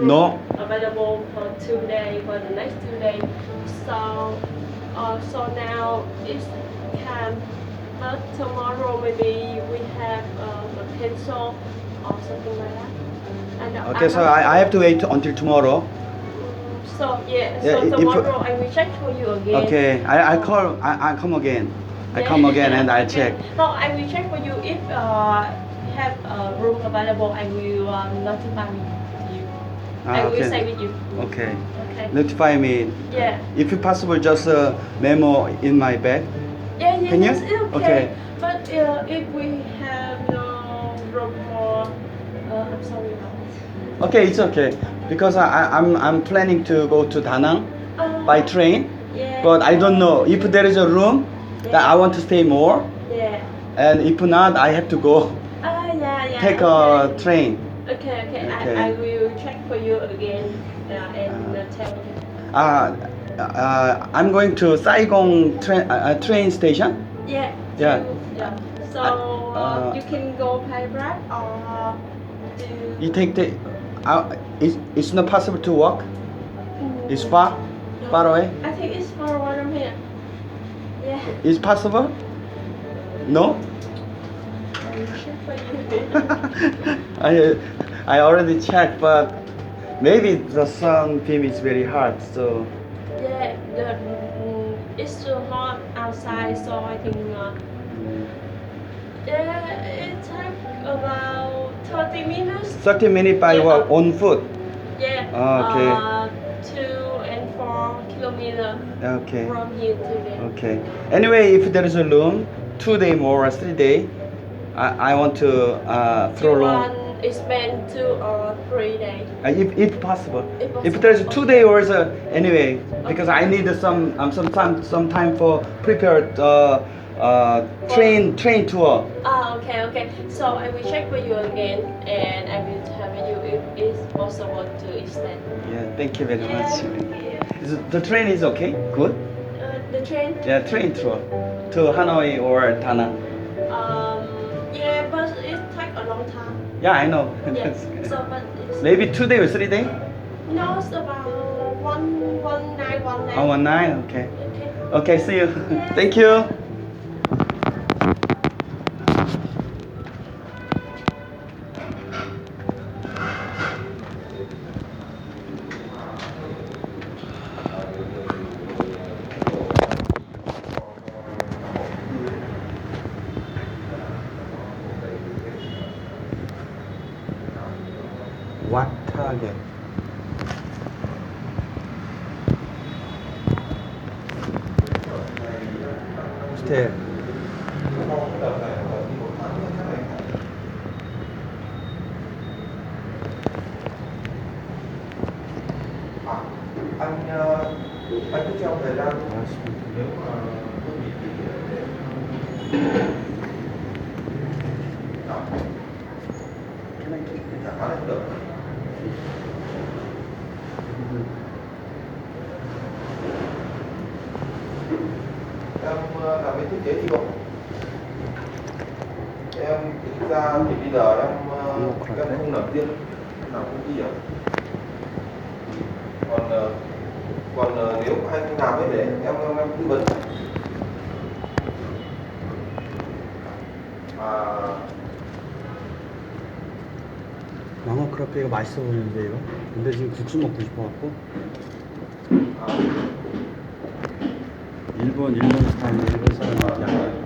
No. available for two days for the next two days. So, uh, so now it's can, but tomorrow maybe we have uh, a pencil or something like that. And Okay, so I, I have to wait until tomorrow. So yeah, Yeah, so if- tomorrow I will check for you again. Okay, I, I call, I, I come again. I Yeah. come again and I check. No, I will check for you if uh, have a room available. I will um, notify you. I Ah, will okay. with you. Okay. Okay. Notify me. Yeah. If possible, just a memo in my bag. Yeah, yeah, Can you? yes, okay. Okay. But uh, if we have no room for, uh, I'm sorry about. Okay, it's okay. Because I, I, I'm, I'm planning to go to Da Nang Uh, by train. Yeah. But I don't know if there is a room that I want to stay more. Yeah. And if not, I have to go Ah, yeah, yeah. take okay. a train. Okay, okay. Okay. I, I will check for you again uh, and uh, tell you. Uh, uh, I'm going to Saigon train, uh, uh, train station. Yeah. Yeah. you- yeah. So Uh, uh, you can go by Grab or do. You take the. Uh, it's, it's not possible to walk. It's far, No. far away. I think it's for one from here. Yeah. It's possible? No. I will check for you. I I already checked, but maybe the sun beam is very hard. So Yeah, the, mm, it's too hot outside, so I think uh, yeah, it takes about 30 minutes. 30 minutes by Yeah. walk on foot. Yeah, Ah, okay. uh, two and four kilometers Okay. from here to there. Okay. Anyway, if there is a room, two day more or three day, I, I want to uh, throw long. to spend two or three days. Uh, if, if possible. If If there's a two okay. day or uh, anyway, because I need some um, some time some time for prepared uh, uh, train train tour. Ah, okay, okay. So I will check for you again, and I will tell you if it's possible to extend. Yeah, thank you very much. you. The train is okay, good. Uh, the train. Yeah, train tour to Hanoi or Da Yeah, I know. Yes. So, but it's Maybe two day or three day. no, it's about one one night, one night. Oh, one night. Okay. Okay. Okay. See you. Thank you. 편하게 호텔 Thank you. Em ờ, làm bên thiết kế thi không em thực ra thì bây giờ em ờ, em không làm riêng làm công ty à? Còn ờ, còn nếu anh làm ấy để em em, em tư vấn. À 망어 크라페가 맛있어 보이는데 이거? 근데 지금 국수 먹고 싶어갖고 일본 일본 스타일 일본 사람 약간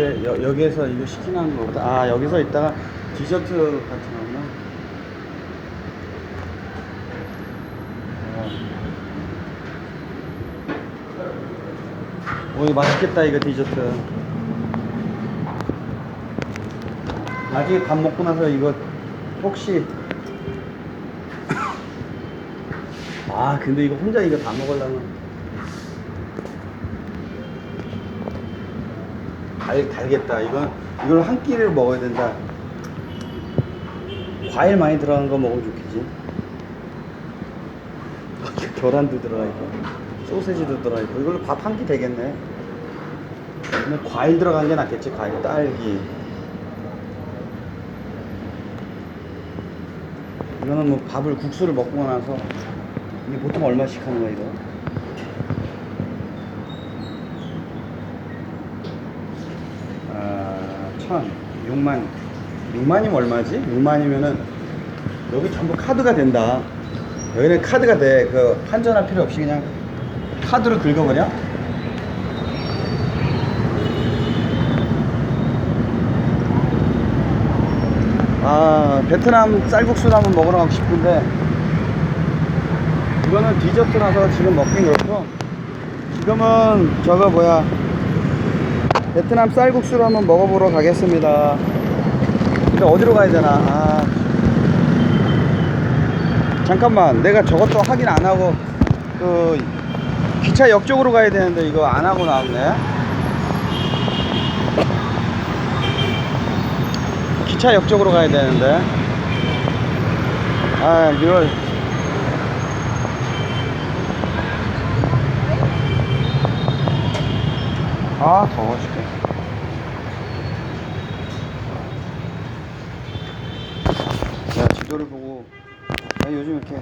여기 여, 여기에서 이거 시키는 거보다 아 여기서 있다가 디저트 같은 거구나. 오 이거 맛있겠다 이거 디저트. 나중에 밥 먹고 나서 이거 혹시 아 근데 이거 혼자 이거 다 먹으려면 달, 달겠다. 이건, 이걸 한 끼를 먹어야 된다. 과일 많이 들어간 거 먹으면 좋겠지. 계란도 들어가 있고, 소세지도 들어가 있고, 이걸로 밥 한 끼 되겠네. 과일 들어간 게 낫겠지, 과일. 딸기. 이거는 뭐 밥을 국수를 먹고 나서 이게 보통 얼마씩 하는 거야 이거? 아, 천, 육만, 육만이면 얼마지? 육만이면은 여기 전부 카드가 된다. 여기는 카드가 돼. 그 환전할 필요 없이 그냥 카드로 긁어버려. 아 베트남 쌀국수를 한번 먹으러 가고 싶은데 이거는 디저트라서 지금 먹긴 그렇고 지금은 저거 뭐야 베트남 쌀국수를 한번 먹어보러 가겠습니다. 근데 어디로 가야 되나? 아. 잠깐만 내가 저것도 확인 안 하고 그 기차 역 쪽으로 가야 되는데 이거 안 하고 나왔네. 기차 역 쪽으로 가야 되는데. 아 이걸 아 더워 죽겠네 자 지도를 보고 아, 요즘 이렇게